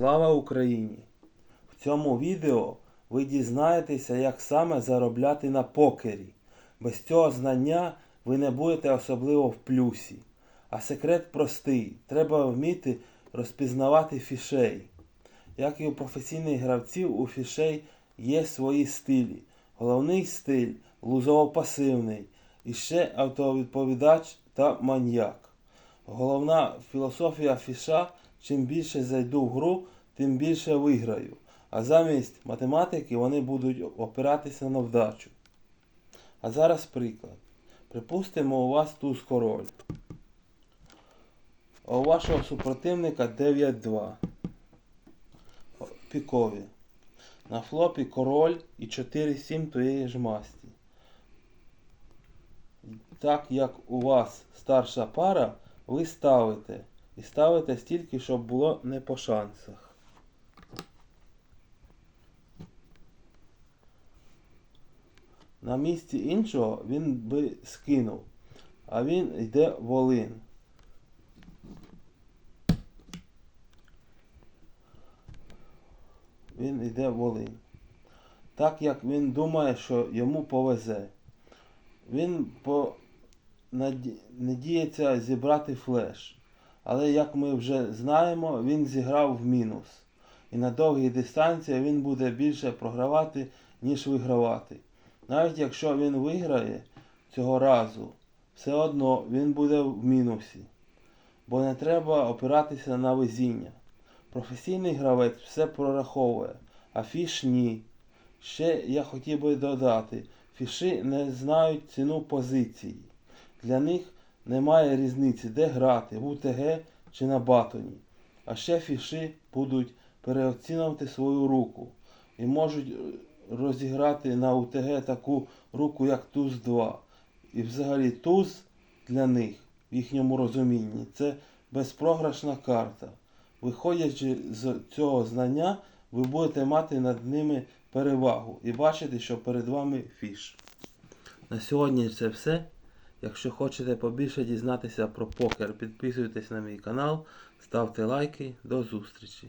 Слава Україні! В цьому відео ви дізнаєтеся, як саме заробляти на покері. Без цього знання ви не будете особливо в плюсі. А секрет простий: треба вміти розпізнавати фішей. Як і у професійних гравців, у фішей є свої стилі. Головний стиль лузово-пасивний, і ще автовідповідач та маньяк. Головна філософія фіша чим більше зайду в гру, тим більше виграю. А замість математики вони будуть опиратися на вдачу. А зараз приклад. Припустимо, у вас туз король. А у вашого супротивника 9-2. Пікові. На флопі король і 4-7 тієї ж масті. Так як у вас старша пара, ви ставите. І ставите стільки, щоб було не по шансах. На місці іншого він би скинув, а він йде волин. Він йде волин. Так як він думає, що йому повезе. Він по... надіється зібрати флеш. Але як ми вже знаємо, він зіграв в мінус. І на довгій дистанції він буде більше програвати, ніж вигравати. Навіть якщо він виграє цього разу, все одно він буде в мінусі. Бо не треба опиратися на везіння. Професійний гравець все прораховує, а фіш ні. Ще я хотів би додати, фіші не знають ціну позиції. Для них немає різниці, де грати, в УТГ чи на батоні. А ще фіші будуть переоцінювати свою руку і можуть е, розіграти на УТГ таку руку, як туз 2. І взагалі туз для них, в їхньому розумінні, це безпрограшна карта. Виходячи з цього знання, ви будете мати над ними перевагу і бачити, що перед вами фіш. На сьогодні це все. Якщо хочете побільше дізнатися про покер, підписуйтесь на мій канал, ставте лайки. До зустрічі!